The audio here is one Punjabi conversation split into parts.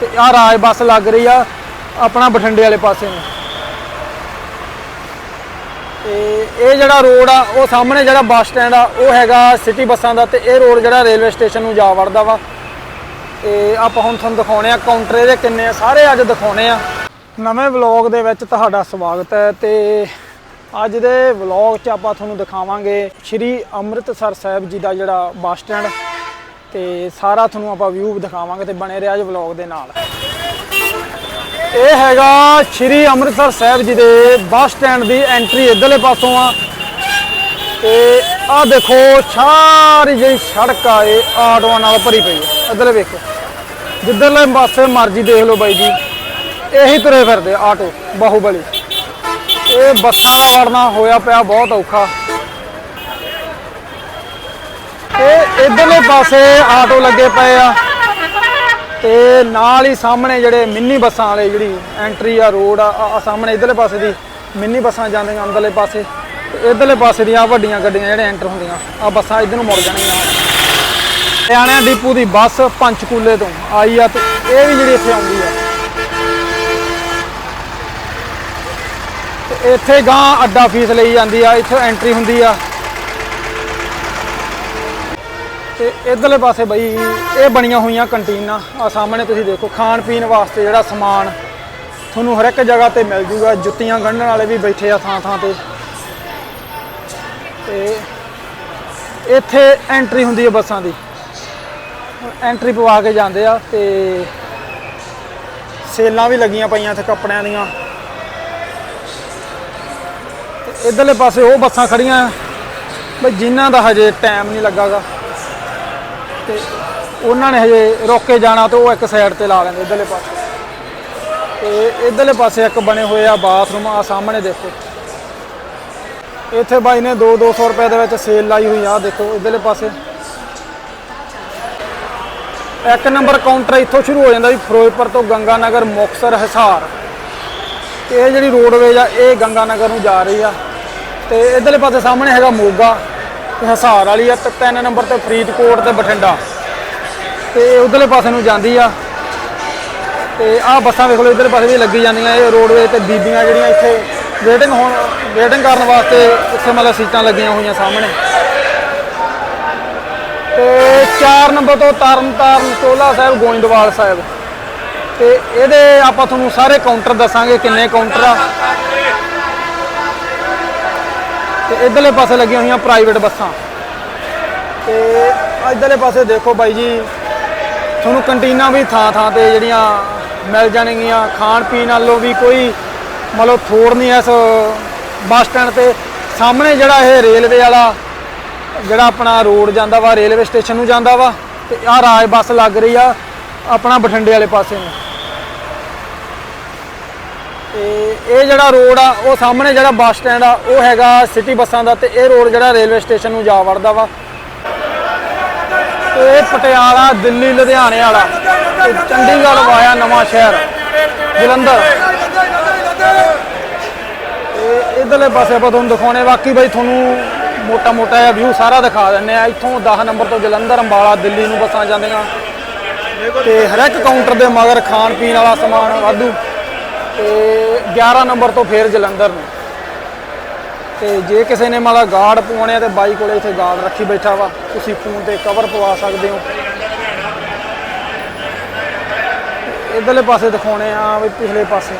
ਤੇ ਆ ਰਾਜ ਬੱਸ ਲੱਗ ਰਹੀ ਆ ਆਪਣਾ ਬਠਿੰਡੇ ਵਾਲੇ ਪਾਸੇ ਨੂੰ। ਤੇ ਇਹ ਜਿਹੜਾ ਰੋਡ ਆ, ਉਹ ਸਾਹਮਣੇ ਜਿਹੜਾ ਬੱਸ ਸਟੈਂਡ ਆ, ਉਹ ਹੈਗਾ ਸਿਟੀ ਬੱਸਾਂ ਦਾ ਤੇ ਇਹ ਰੋਡ ਜਿਹੜਾ ਰੇਲਵੇ ਸਟੇਸ਼ਨ ਨੂੰ ਜਾ ਵੜਦਾ ਵਾ। ਤੇ ਆਪਾਂ ਹੁਣ ਤੁਹਾਨੂੰ ਦਿਖਾਉਣੇ ਆ, ਕਾਊਂਟਰ ਇਹਦੇ ਕਿੰਨੇ ਆ, ਸਾਰੇ ਅੱਜ ਦਿਖਾਉਣੇ ਆ। ਨਵੇਂ ਵਲੌਗ ਦੇ ਵਿੱਚ ਤੁਹਾਡਾ ਸਵਾਗਤ ਹੈ ਤੇ ਅੱਜ ਦੇ ਵਲੌਗ 'ਚ ਆਪਾਂ ਤੁਹਾਨੂੰ ਦਿਖਾਵਾਂਗੇ ਸ਼੍ਰੀ ਅੰਮ੍ਰਿਤਸਰ ਸਾਹਿਬ ਜੀ ਦਾ ਜਿਹੜਾ ਬੱਸ ਸਟੈਂਡ। ਤੇ ਸਾਰਾ ਤੁਹਾਨੂੰ ਆਪਾਂ ਵਿਊ ਦਿਖਾਵਾਂਗੇ ਤੇ ਬਣੇ ਰਿਹਾ ਜੀ ਵਲੌਗ ਦੇ ਨਾਲ। ਇਹ ਹੈਗਾ ਸ਼੍ਰੀ ਅੰਮ੍ਰਿਤਸਰ ਸਾਹਿਬ ਜੀ ਦੇ ਬੱਸ ਸਟੈਂਡ ਦੀ ਐਂਟਰੀ ਇਧਰਲੇ ਪਾਸੋਂ ਆ। ਤੇ ਆਹ ਦੇਖੋ, ਸਾਰੀ ਜਿਹੜੀ ਸੜਕ ਆ, ਇਹ ਆਟੋਆਂ ਨਾਲ ਭਰੀ ਪਈ ਹੈ। ਇਧਰਲੇ ਵੇਖੋ, ਜਿੱਧਰਲੇ ਪਾਸੇ ਮਰਜ਼ੀ ਦੇਖ ਲਓ ਬਾਈ ਜੀ। ਇਹੀ ਤੁਰੇ ਫਿਰਦੇ ਆਟੋ, ਬਾਹੂਬਲੀ। ਇਹ ਬੱਸਾਂ ਦਾ ਵੜਨਾ ਹੋਇਆ ਪਿਆ ਬਹੁਤ ਔਖਾ ਤੇ ਇਧਰਲੇ ਪਾਸੇ ਆਟੋ ਲੱਗੇ ਪਏ ਆ ਤੇ ਨਾਲ ਹੀ ਸਾਹਮਣੇ ਜਿਹੜੇ ਮਿੰਨੀ ਬੱਸਾਂ ਵਾਲੇ ਜਿਹੜੀ ਐਂਟਰੀ ਆ, ਰੋਡ ਆ ਸਾਹਮਣੇ ਇਧਰਲੇ ਪਾਸੇ ਦੀ ਮਿੰਨੀ ਬੱਸਾਂ ਜਾਂਦੀਆਂ ਅੰਦਰਲੇ ਪਾਸੇ। ਤੇ ਇਧਰਲੇ ਪਾਸੇ ਦੀਆਂ ਵੱਡੀਆਂ ਗੱਡੀਆਂ ਜਿਹੜੇ ਐਂਟਰ ਹੁੰਦੀਆਂ ਆ ਬੱਸਾਂ ਇਧਰ ਨੂੰ ਮੁੜ ਜਾਣਗੀਆਂ ਹਰਿਆਣਾ ਡਿਪੂ ਦੀ ਬੱਸ ਪੰਚਕੂਲੇ ਤੋਂ ਆਈ ਆ ਤੇ ਇਹ ਵੀ ਜਿਹੜੀ ਇੱਥੇ ਆਉਂਦੀ ਆ। ਤੇ ਇੱਥੇ ਗਾਂ ਅੱਡਾ ਫੀਸ ਲਈ ਜਾਂਦੀ ਆ, ਇੱਥੇ ਐਂਟਰੀ ਹੁੰਦੀ ਆ। ਤੇ ਇਧਰਲੇ ਪਾਸੇ ਬਈ ਇਹ ਬਣੀਆਂ ਹੋਈਆਂ ਕੰਟੀਨਾਂ ਆ ਸਾਹਮਣੇ ਤੁਸੀਂ ਦੇਖੋ, ਖਾਣ ਪੀਣ ਵਾਸਤੇ ਜਿਹੜਾ ਸਮਾਨ ਤੁਹਾਨੂੰ ਹਰ ਇੱਕ ਜਗ੍ਹਾ ਤੇ ਮਿਲ ਜੂਗਾ। ਜੁੱਤੀਆਂ ਗੰਢਣ ਵਾਲੇ ਵੀ ਬੈਠੇ ਆ ਥਾਂ ਥਾਂ ਤੇ। ਤੇ ਇੱਥੇ ਐਂਟਰੀ ਹੁੰਦੀ ਹੈ ਬੱਸਾਂ ਦੀ। ਐਂਟਰੀ ਪਵਾ ਕੇ ਜਾਂਦੇ ਆ ਤੇ ਸੇਲਾਂ ਵੀ ਲੱਗੀਆਂ ਪਈਆਂ ਇੱਥੇ ਕੱਪੜਿਆਂ ਦੀਆਂ। ਤੇ ਇਧਰਲੇ ਪਾਸੇ ਉਹ ਬੱਸਾਂ ਖੜੀਆਂ ਬਈ ਜਿਨ੍ਹਾਂ ਦਾ ਹਜੇ ਟਾਈਮ ਨਹੀਂ ਲੱਗਾਗਾ। ਤੇ ਉਹਨਾਂ ਨੇ ਹਜੇ ਰੋਕੇ ਜਾਣਾ ਤੇ ਉਹ ਇੱਕ ਸਾਈਡ ਤੇ ਲਾ ਲੈਂਦੇ, ਇਧਰਲੇ ਪਾਸੇ। ਤੇ ਇਧਰਲੇ ਪਾਸੇ ਇੱਕ ਬਣੇ ਹੋਏ ਆ ਬਾਥਰੂਮ ਆ ਸਾਹਮਣੇ ਦੇਖੋ। ਇੱਥੇ ਬਾਈ ਨੇ 2-200 ਰੁਪਏ ਦੇ ਵਿੱਚ ਸੇਲ ਲਾਈ ਹੋਈ ਆ ਦੇਖੋ ਇਧਰਲੇ ਪਾਸੇ। ਇੱਕ ਨੰਬਰ ਕਾਊਂਟਰ ਇੱਥੋਂ ਸ਼ੁਰੂ ਹੋ ਜਾਂਦਾ ਜੀ, ਫਿਰੋਜ਼ਪੁਰ ਤੋਂ ਗੰਗਾ ਨਗਰ ਮੁਕਤਸਰ, ਹਿਸਾਰ। ਤੇ ਇਹ ਜਿਹੜੀ ਰੋਡਵੇਜ ਆ, ਇਹ ਗੰਗਾ ਨਗਰ ਨੂੰ ਜਾ ਰਹੀ ਆ। ਤੇ ਇਧਰਲੇ ਪਾਸੇ ਸਾਹਮਣੇ ਹੈਗਾ ਮੋਗਾ। ਤੇ ਹਿਸਾਰ ਵਾਲੀ ਆ, ਤੇ ਤਿੰਨ ਨੰਬਰ ਤੇ ਫਰੀਦਕੋਟ ਤੇ ਬਠਿੰਡਾ। ਤੇ ਉਧਰਲੇ ਪਾਸੇ ਨੂੰ ਜਾਂਦੀ ਆ। ਤੇ ਆਹ ਬੱਸਾਂ ਵੇਖ ਲਓ, ਇਧਰਲੇ ਪਾਸੇ ਵੀ ਲੱਗੀ ਜਾਂਦੀਆਂ, ਇਹ ਰੋਡਵੇ ਤੇ ਬੀਬੀਆਂ ਜਿਹੜੀਆਂ ਇੱਥੇ ਵੇਟਿੰਗ ਹੋਣ ਵੇਟਿੰਗ ਕਰਨ ਵਾਸਤੇ ਇੱਥੇ ਮਤਲਬ ਸੀਟਾਂ ਲੱਗੀਆਂ ਹੋਈਆਂ ਸਾਹਮਣੇ। ਤੇ 4 ਨੰਬਰ ਤੋਂ ਤਰਨ ਤਾਰਨ ਚੋਲਾ ਸਾਹਿਬ, ਗੋਇੰਦਵਾਲ ਸਾਹਿਬ। ਤੇ ਇਹਦੇ ਆਪਾਂ ਤੁਹਾਨੂੰ ਸਾਰੇ ਕਾਊਂਟਰ ਦੱਸਾਂਗੇ, ਕਿੰਨੇ ਕਾਊਂਟਰ ਆ। ਤੇ ਇਧਰਲੇ ਪਾਸੇ ਲੱਗੀਆਂ ਹੋਈਆਂ ਪ੍ਰਾਈਵੇਟ ਬੱਸਾਂ। ਤੇ ਇਧਰਲੇ ਪਾਸੇ ਦੇਖੋ ਬਾਈ ਜੀ, ਤੁਹਾਨੂੰ ਕੰਟੀਨਾਂ ਵੀ ਥਾਂ ਥਾਂ ਤੇ ਜਿਹੜੀਆਂ ਮਿਲ ਜਾਣਗੀਆਂ, ਖਾਣ ਪੀਣ ਨਾਲੋਂ ਵੀ ਕੋਈ ਮਤਲਬ ਥੋੜ ਨਹੀਂ ਇਸ ਬੱਸ ਸਟੈਂਡ ਤੇ। ਸਾਹਮਣੇ ਜਿਹੜਾ ਇਹ ਰੇਲਵੇ ਵਾਲਾ, ਜਿਹੜਾ ਆਪਣਾ ਰੋਡ ਜਾਂਦਾ ਵਾ, ਰੇਲਵੇ ਸਟੇਸ਼ਨ ਨੂੰ ਜਾਂਦਾ ਵਾ, ਤੇ ਆਹ ਰਾਜ ਬੱਸ ਲੱਗ ਰਹੀ ਆ ਆਪਣਾ ਬਠਿੰਡੇ ਵਾਲੇ ਪਾਸੇ ਨੂੰ। ਤੇ ਇਹ ਜਿਹੜਾ ਰੋਡ ਆ, ਉਹ ਸਾਹਮਣੇ ਜਿਹੜਾ ਬੱਸ ਸਟੈਂਡ ਆ, ਉਹ ਹੈਗਾ ਸਿਟੀ ਬੱਸਾਂ ਦਾ ਤੇ ਇਹ ਰੋਡ ਜਿਹੜਾ ਰੇਲਵੇ ਸਟੇਸ਼ਨ ਨੂੰ ਜਾ ਵੜਦਾ ਵਾ। ਤੇ ਇਹ ਪਟਿਆਲਾ, ਦਿੱਲੀ, ਲੁਧਿਆਣੇ ਵਾਲਾ। ਤੇ ਚੰਡੀਗੜ੍ਹ ਵਾਇਆ ਨਵਾਂ ਸ਼ਹਿਰ, ਜਲੰਧਰ। ਤੇ ਇਧਰਲੇ ਪਾਸੇ ਆਪਾਂ ਤੁਹਾਨੂੰ ਦਿਖਾਉਣੇ, ਬਾਕੀ ਬਾਈ ਤੁਹਾਨੂੰ ਮੋਟਾ ਮੋਟਾ ਜਿਹਾ ਵਿਊ ਸਾਰਾ ਦਿਖਾ ਦਿੰਨੇ ਆ। ਇੱਥੋਂ 10 ਨੰਬਰ ਤੋਂ ਜਲੰਧਰ, ਅੰਬਾਲਾ, ਦਿੱਲੀ ਨੂੰ ਬੱਸਾਂ ਜਾਂਦੀਆਂ। ਤੇ ਹਰ ਇੱਕ ਕਾਊਂਟਰ ਦੇ ਮਗਰ ਖਾਣ ਪੀਣ ਵਾਲਾ ਸਮਾਨ, ਵਾਧੂ। ਤੇ 11 ਨੰਬਰ ਤੋਂ ਫੇਰ ਜਲੰਧਰ ਨੂੰ। ਤੇ ਜੇ ਕਿਸੇ ਨੇ ਮਾਲਾ ਗਾਰਡ ਪਵਾਉਣੇ ਆ ਤੇ ਬਾਈ ਕੋਲੇ ਇੱਥੇ ਗਾਰਡ ਰੱਖੀ ਬੈਠਾ ਵਾ, ਤੁਸੀਂ ਫੋਨ ਤੇ ਕਵਰ ਪਵਾ ਸਕਦੇ ਹੋ। ਇਧਰਲੇ ਪਾਸੇ ਦਿਖਾਉਣੇ ਆ ਵੀ ਪਿਛਲੇ ਪਾਸੇ।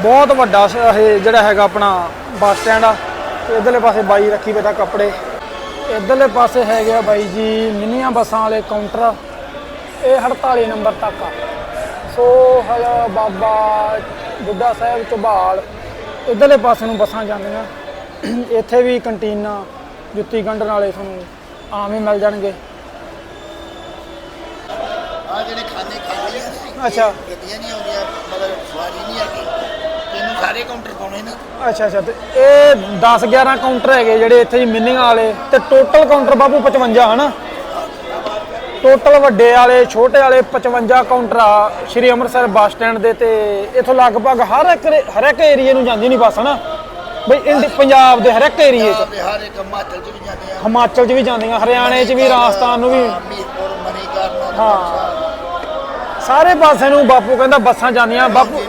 ਬਹੁਤ ਵੱਡਾ ਇਹ ਜਿਹੜਾ ਹੈਗਾ ਆਪਣਾ ਬੱਸ ਸਟੈਂਡ ਆ, ਤੇ ਇਧਰਲੇ ਪਾਸੇ ਬਾਈ ਰੱਖੀ ਬੈਠਾ ਕੱਪੜੇ। ਇਧਰਲੇ ਪਾਸੇ ਹੈਗੇ ਆ ਬਾਈ ਜੀ, ਮਿੰਨੀਆਂ ਬੱਸਾਂ ਵਾਲੇ ਕਾਊਂਟਰ ਇਹ 48 ਨੰਬਰ ਤੱਕ ਆ। ਸੋ ਹਲਾ ਬਾਬਾ ਬੁੱਢਾ ਸਾਹਿਬ ਝਬਾਲ ਇਧਰਲੇ ਪਾਸੇ ਨੂੰ ਬੱਸਾਂ ਜਾਂਦੀਆਂ। ਇੱਥੇ ਵੀ ਕੰਟੀਨਾਂ ਜੁੱਤੀ ਗੰਢਣ ਵਾਲੇ ਤੁਹਾਨੂੰ ਆਮ ਹੀ ਮਿਲ ਜਾਣਗੇ। ਆ ਜਿਹੜੇ ਖਾਣੇ ਖਾਲੀ ਆ ਨਾ, ਅੱਛਾ। ਗੱਡੀਆਂ ਨਹੀਂ ਆਉਂਦੀਆਂ ਮਤਲਬ ਸਵਾਰੀ ਨਹੀਂ ਹੈਗੀ। ਇਹਨੂੰ ਸਾਰੇ ਕਾਊਂਟਰ ਪਾਉਣੇ ਨਾ। ਅੱਛਾ ਅੱਛਾ ਤੇ ਇਹ 10 11 ਕਾਊਂਟਰ ਹੈਗੇ ਜਿਹੜੇ ਇੱਥੇ ਜੀ ਮਿੰਨਿੰਗ ਵਾਲੇ ਤੇ ਟੋਟਲ ਕਾਊਂਟਰ ਬਾਬੂ 55 ਹਨਾ? ਟੋਟਲ ਵੱਡੇ ਵਾਲੇ ਛੋਟੇ ਵਾਲੇ 55 ਕਾਊਂਟਰ ਆ ਸ਼੍ਰੀ ਅੰਮ੍ਰਿਤਸਰ ਬੱਸ ਸਟੈਂਡ ਦੇ ਤੇ ਇਥੋਂ ਲਗਭਗ ਹਰ ਇੱਕ ਹਰ ਇੱਕ ਏਰੀਏ ਨੂੰ ਜਾਂਦੀ ਨਹੀਂ ਬੱਸ ਹਨਾ? ਬਈ ਇੰਡੀ ਪੰਜਾਬ ਦੇ ਹਰ ਇੱਕ ਏਰੀਏ 'ਚ ਇੱਕ ਹਿਮਾਚਲ ਚ ਵੀ ਜਾਂਦੇ ਆ। ਹਿਮਾਚਲ 'ਚ ਵੀ ਜਾਂਦੀਆਂ ਹਰਿਆਣੇ 'ਚ ਵੀ ਰਾਜਸਥਾਨ ਨੂੰ ਵੀ। ਹਾਂ। ਸਾਰੇ ਪਾਸੇ ਨੂੰ ਬਾਪੂ ਕਹਿੰਦਾ ਬੱਸਾਂ ਜਾਂਦੀਆਂ ਬਾਪੂ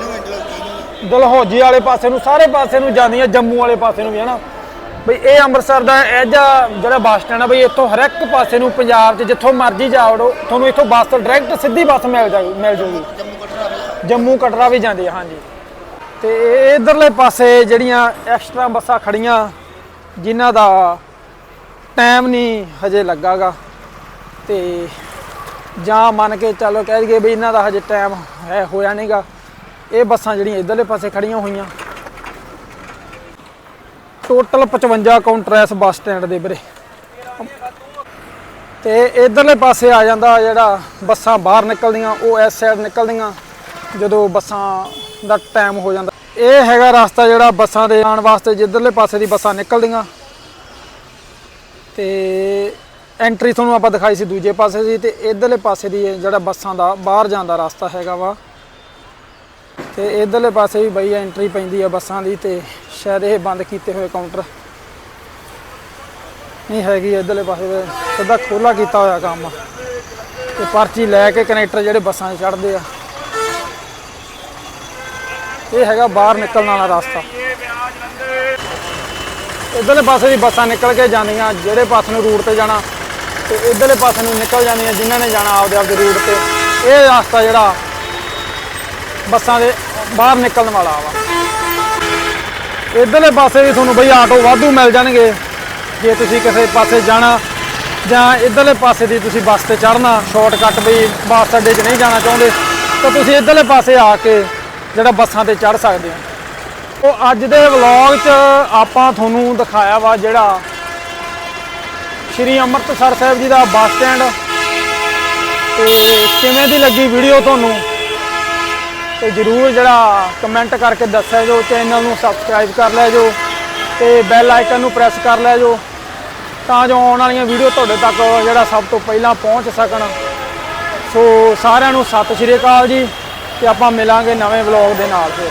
ਦਲਹੌਜੀ ਵਾਲੇ ਪਾਸੇ ਨੂੰ ਸਾਰੇ ਪਾਸੇ ਨੂੰ ਜਾਂਦੀਆਂ ਜੰਮੂ ਵਾਲੇ ਪਾਸੇ ਨੂੰ ਵੀ ਹਨਾ? ਬਈ ਇਹ ਅੰਮ੍ਰਿਤਸਰ ਦਾ ਇਹ ਜਿਹਾ ਜਿਹੜਾ ਬੱਸ ਸਟੈਂਡ ਆ ਬਈ, ਇੱਥੋਂ ਹਰ ਇੱਕ ਪਾਸੇ ਨੂੰ ਪੰਜਾਬ 'ਚ ਜਿੱਥੋਂ ਮਰਜ਼ੀ ਜਾਵੜੋ ਤੁਹਾਨੂੰ ਇੱਥੋਂ ਬੱਸ ਡਾਇਰੈਕਟ ਸਿੱਧੀ ਬੱਸ ਮਿਲ ਜਾਊਗੀ ਮਿਲ ਜਾਊਗੀ ਜੰਮੂ ਕਟਰਾ ਵੀ ਜੰਮੂ ਕਟਰਾ ਜਾਂਦੀ ਹੈ ਹਾਂਜੀ। ਤੇ ਇਹ ਇਧਰਲੇ ਪਾਸੇ ਜਿਹੜੀਆਂ ਐਕਸਟਰਾ ਬੱਸਾਂ ਖੜੀਆਂ, ਜਿਨ੍ਹਾਂ ਦਾ ਟਾਈਮ ਨਹੀਂ ਹਜੇ ਲੱਗਾਗਾ। ਤੇ ਜਾਂ ਮੰਨ ਕੇ ਚੱਲੋ ਕਹਿ ਦਈਏ ਵੀ ਇਹਨਾਂ ਦਾ ਹਜੇ ਟਾਈਮ ਹੈ, ਹੋਇਆ ਨਹੀਂਗਾ ਇਹ ਬੱਸਾਂ ਜਿਹੜੀਆਂ ਇਧਰਲੇ ਪਾਸੇ ਖੜੀਆਂ ਹੋਈਆਂ। ਟੋਟਲ 55 ਕਾਊਂਟਰ ਐ ਇਸ ਬੱਸ ਸਟੈਂਡ ਦੇ ਵੀਰੇ। ਤੇ ਇਧਰਲੇ ਪਾਸੇ ਆ ਜਾਂਦਾ ਜਿਹੜਾ ਬੱਸਾਂ ਬਾਹਰ ਨਿਕਲਦੀਆਂ, ਉਹ ਇਸ ਸਾਈਡ ਨਿਕਲਦੀਆਂ, ਜਦੋਂ ਬੱਸਾਂ ਦਾ ਟਾਈਮ ਹੋ ਜਾਂਦਾ। ਇਹ ਹੈਗਾ ਰਸਤਾ ਜਿਹੜਾ ਬੱਸਾਂ ਦੇ ਆਉਣ ਵਾਸਤੇ ਜਿੱਧਰਲੇ ਪਾਸੇ ਦੀ ਬੱਸਾਂ ਨਿਕਲਦੀਆਂ। ਤੇ ਐਂਟਰੀ ਤੁਹਾਨੂੰ ਆਪਾਂ ਦਿਖਾਈ ਸੀ ਦੂਜੇ ਪਾਸੇ ਦੀ ਤੇ ਇਧਰਲੇ ਪਾਸੇ ਦੀ ਜਿਹੜਾ ਬੱਸਾਂ ਦਾ ਬਾਹਰ ਜਾਣ ਦਾ ਰਸਤਾ ਹੈਗਾ ਵਾ। ਤੇ ਇਧਰਲੇ ਪਾਸੇ ਵੀ ਬਈ ਐਂਟਰੀ ਪੈਂਦੀ ਆ ਬੱਸਾਂ ਦੀ ਤੇ ਸ਼ਾਇਦ ਇਹ ਬੰਦ ਕੀਤੇ ਹੋਏ ਕਾਊਂਟਰ ਨਹੀਂ ਹੈਗੀ ਇਧਰਲੇ ਪਾਸੇ ਸਿੱਧਾ ਖੋਲਾ ਕੀਤਾ ਹੋਇਆ ਕੰਮ। ਤੇ ਪਰਚੀ ਲੈ ਕੇ ਕਨੈਕਟਰ ਜਿਹੜੇ ਬੱਸਾਂ 'ਚ ਚੜ੍ਹਦੇ ਆ। ਇਹ ਹੈਗਾ ਬਾਹਰ ਨਿਕਲਣ ਵਾਲਾ ਰਸਤਾ। ਇਧਰਲੇ ਪਾਸੇ ਦੀ ਬੱਸਾਂ ਨਿਕਲ ਕੇ ਜਾਂਦੀਆਂ, ਜਿਹੜੇ ਪਾਸੇ ਨੂੰ ਰੂਟ ਤੇ ਜਾਣਾ ਤੇ ਇਧਰਲੇ ਪਾਸੇ ਨੂੰ ਨਿਕਲ ਜਾਂਦੀਆਂ, ਜਿਨ੍ਹਾਂ ਨੇ ਜਾਣਾ ਆਪਦੇ ਆਪਦੇ ਰੂਟ ਤੇ। ਇਹ ਰਸਤਾ ਜਿਹੜਾ ਬੱਸਾਂ ਦੇ ਬਾਹਰ ਨਿਕਲਣ ਵਾਲਾ ਵਾ। ਇਧਰਲੇ ਪਾਸੇ ਵੀ ਤੁਹਾਨੂੰ ਬਈ ਆਟੋ ਵਾਧੂ ਮਿਲ ਜਾਣਗੇ। ਜੇ ਤੁਸੀਂ ਕਿਸੇ ਪਾਸੇ ਜਾਣਾ, ਜਾਂ ਇਧਰਲੇ ਪਾਸੇ ਦੀ ਤੁਸੀਂ ਬੱਸ ਤੇ ਚੜਨਾ ਸ਼ਾਰਟਕਟ ਵੀ ਬੱਸ ਅੱਡੇ 'ਚ ਨਹੀਂ ਜਾਣਾ ਚਾਹੁੰਦੇ, ਤਾਂ ਤੁਸੀਂ ਇਧਰਲੇ ਪਾਸੇ ਆ ਕੇ ਜਿਹੜਾ ਬੱਸਾਂ ਤੇ ਚੜ ਸਕਦੇ ਹੋ। ਉਹ ਅੱਜ ਦੇ ਵਲੌਗ 'ਚ ਆਪਾਂ ਤੁਹਾਨੂੰ ਦਿਖਾਇਆ ਵਾ ਜਿਹੜਾ ਸ਼੍ਰੀ ਅੰਮ੍ਰਿਤਸਰ ਸਾਹਿਬ ਜੀ ਦਾ ਬੱਸ ਸਟੈਂਡ। ਤੇ ਕਿਵੇਂ ਦੀ ਲੱਗੀ ਵੀਡੀਓ ਤੁਹਾਨੂੰ? ਤੇ ਜਰੂਰ ਜਿਹੜਾ ਕਮੈਂਟ ਕਰਕੇ ਦੱਸਿਆ ਜੋ ਚੈਨਲ ਨੂੰ ਸਬਸਕ੍ਰਾਈਬ ਕਰ ਲਿਆ ਜੋ ਤੇ ਬੈਲ ਆਈਕਨ ਨੂੰ ਪ੍ਰੈਸ ਕਰ ਲਿਆ ਜੋ ਤਾਂ ਜੋ ਆਉਣ ਵਾਲੀਆਂ ਵੀਡੀਓ ਤੁਹਾਡੇ ਤੱਕ ਜਿਹੜਾ ਸਭ ਤੋਂ ਪਹਿਲਾਂ ਪਹੁੰਚ ਸਕਣ। ਸੋ ਸਾਰਿਆਂ ਨੂੰ ਸਤਿ ਸ਼੍ਰੀ ਅਕਾਲ ਜੀ ਤੇ ਆਪਾਂ ਮਿਲਾਂਗੇ ਨਵੇਂ ਵਲੌਗ ਦੇ ਨਾਲ ਫਿਰ।